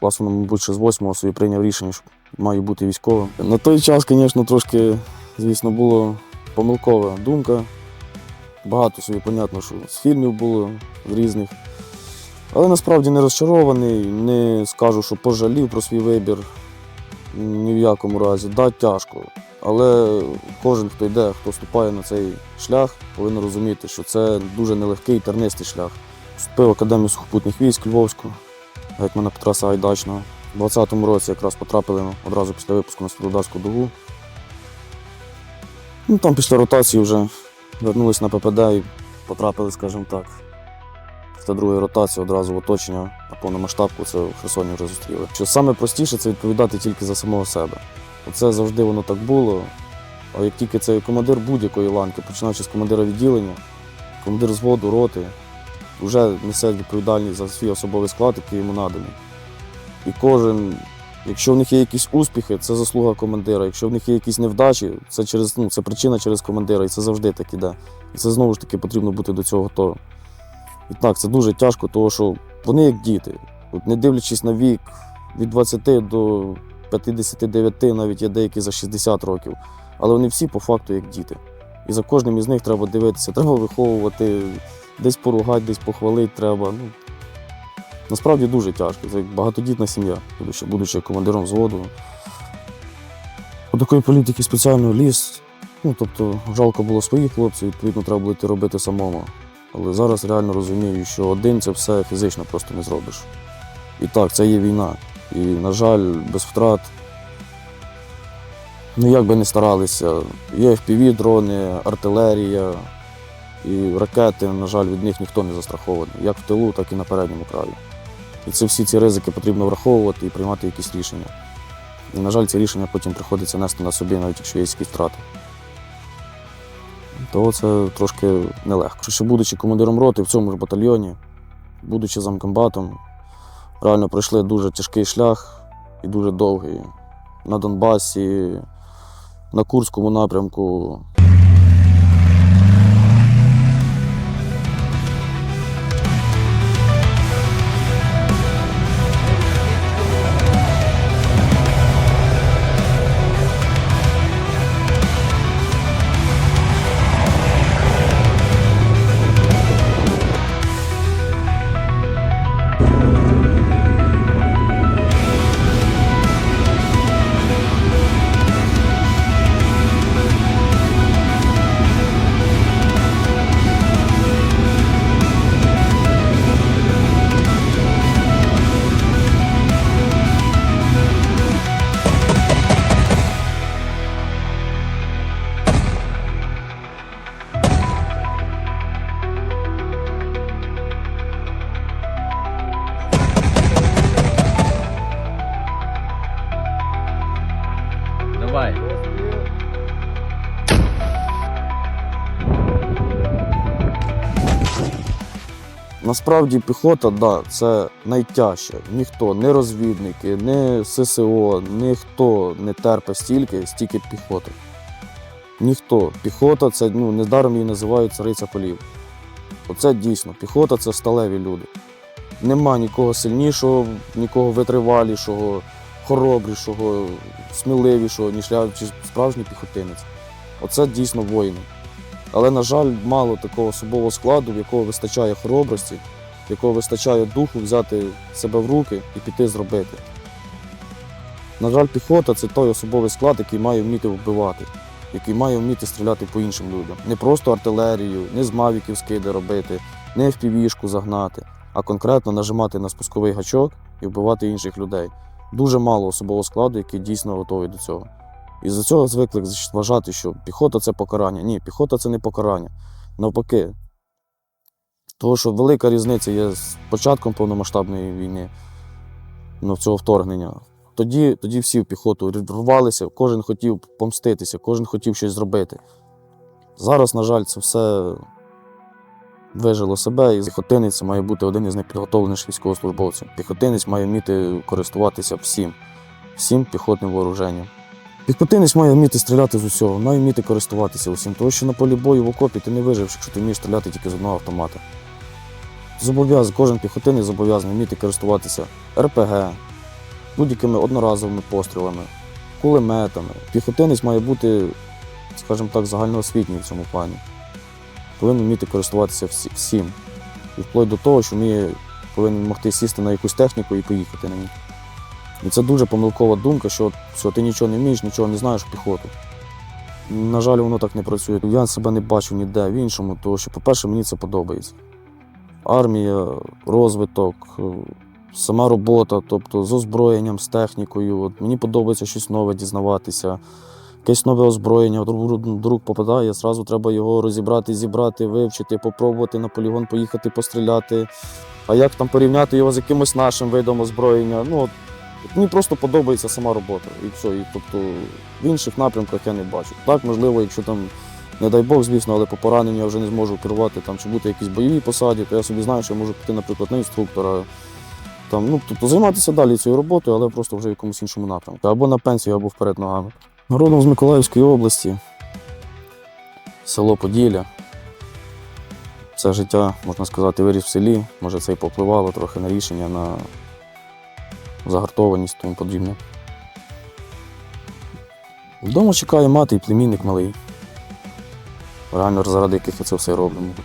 класу, мабуть, ще з восьмого собі прийняв рішення, що маю бути військовим. На той час, звісно, трошки, звісно, було помилкова думка. Багато собі, понятно, що з фільмів було з різних. Але насправді не розчарований, не скажу, що пожалів про свій вибір. Ні в якому разі. Да, тяжко. Але кожен, хто йде, хто вступає на цей шлях, повинен розуміти, що це дуже нелегкий тернистий шлях. Вступив в Академію сухопутних військ Львовську, гетьмана Петра Сагайдачного. У 20-му році якраз потрапили одразу після випуску на Світлодарську дугу. Ну, там після ротації вже вернулись на ППД і потрапили, скажімо так, після другої ротації одразу в оточення на повномасштабку, це в Херсоні вже зустріли. Що саме простіше це відповідати тільки за самого себе. Оце завжди воно так було. А як тільки це командир будь-якої ланки, починаючи з командира відділення, командир зводу, роти, вже несе відповідальність за свій особовий склад, який йому наданий. І кожен, якщо в них є якісь успіхи, це заслуга командира. Якщо в них є якісь невдачі, це через ну, це причина через командира, і це завжди так іде. І це знову ж таки потрібно бути до цього готовим. І так, це дуже тяжко, тому що вони як діти. От не дивлячись на вік від 20 до 59, навіть є деякі за 60 років. Але вони всі по факту як діти. І за кожним із них треба дивитися, треба виховувати, десь поругати, десь похвалити треба. Ну, насправді дуже тяжко. Це багатодітна сім'я, будучи, будучи командиром взводу. До такої політики спеціально ліз. Ну, тобто, жалко було своїх хлопців, відповідно, треба було робити самому. Але зараз реально розумію, що один це все фізично просто не зробиш. І так, це є війна. І, на жаль, без втрат. Ну, як би не старалися, є fpv дрони, артилерія і ракети, на жаль, від них ніхто не застрахований, як в тилу, так і на передньому краю. І це всі ці ризики потрібно враховувати і приймати якісь рішення. І, на жаль, ці рішення потім приходиться нести на собі, навіть якщо є якісь втрати. То це трошки нелегко. Ще будучи командиром роти в цьому ж батальйоні, будучи замкомбатом, реально пройшли дуже тяжкий шлях і дуже довгий. На Донбасі, на Курському напрямку. Насправді піхота, да, це найтяжче. Ніхто, не розвідники, не ССО, ніхто не терпе стільки, стільки піхоти. Ніхто. Піхота це ну, недаром її називають цариця полів. Оце дійсно, піхота це сталеві люди. Нема нікого сильнішого, нікого витривалішого, хоробрішого, сміливішого, ніж справжній піхотинець. Оце дійсно воїни. Але, на жаль, мало такого особового складу, в якого вистачає хоробрості, в якого вистачає духу взяти себе в руки і піти зробити. На жаль, піхота це той особовий склад, який має вміти вбивати, який має вміти стріляти по іншим людям. Не просто артилерію, не з мавіків скиди робити, не впівішку загнати, а конкретно нажимати на спусковий гачок і вбивати інших людей. Дуже мало особового складу, який дійсно готовий до цього. І за цього звикли вважати, що піхота це покарання. Ні, піхота це не покарання. Навпаки. Тому що велика різниця є з початком повномасштабної війни, ну, цього вторгнення. Тоді, тоді всі в піхоту рвалися, кожен хотів помститися, кожен хотів щось зробити. Зараз, на жаль, це все вижило себе, і піхотинець має бути один із найпідготовленіших військовослужбовців. Піхотинець має вміти користуватися всім, всім піхотним вооруженням. Піхотинець має вміти стріляти з усього, має вміти користуватися усім. Тому що на полі бою в окопі ти не виживеш, якщо ти вмієш стріляти тільки з одного автомата. Зобов'язаний, кожен піхотинець зобов'язаний вміти користуватися РПГ, будь-якими одноразовими пострілами, кулеметами. Піхотинець має бути, скажімо так, загальноосвітній в цьому плані. Повинен вміти користуватися всім. І вплоть до того, що вміє, повинен могти сісти на якусь техніку і поїхати на ній. І це дуже помилкова думка, що все, ти нічого не вмієш, нічого не знаєш в піхоту. На жаль, воно так не працює. Я себе не бачу ніде в іншому, тому що, по-перше, мені це подобається. Армія, розвиток, е, сама робота, тобто з озброєнням, з технікою. От мені подобається щось нове дізнаватися, якесь нове озброєння. Рук- попадає, зразу треба його розібрати, зібрати, вивчити, попробувати на полігон поїхати, постріляти. А як там порівняти його з якимось нашим видом озброєння? Ну, мені просто подобається сама робота. І все. І, тобто в інших напрямках я не бачу. Так, можливо, якщо там, не дай Бог, звісно, але по пораненню я вже не зможу керувати там, чи бути якісь бойові посаді, то я собі знаю, що я можу піти, наприклад, на інструктора. Там, ну, тобто займатися далі цією роботою, але просто вже в якомусь іншому напрямку. Або на пенсію, або вперед ногами. Родом з Миколаївської області, село Поділля. Все життя, можна сказати, виріс в селі. Може, це і попливало трохи на рішення, на загартованість тому подібне. Вдома чекає мати і племінник малий. Реально заради яких я це все роблю, мабуть.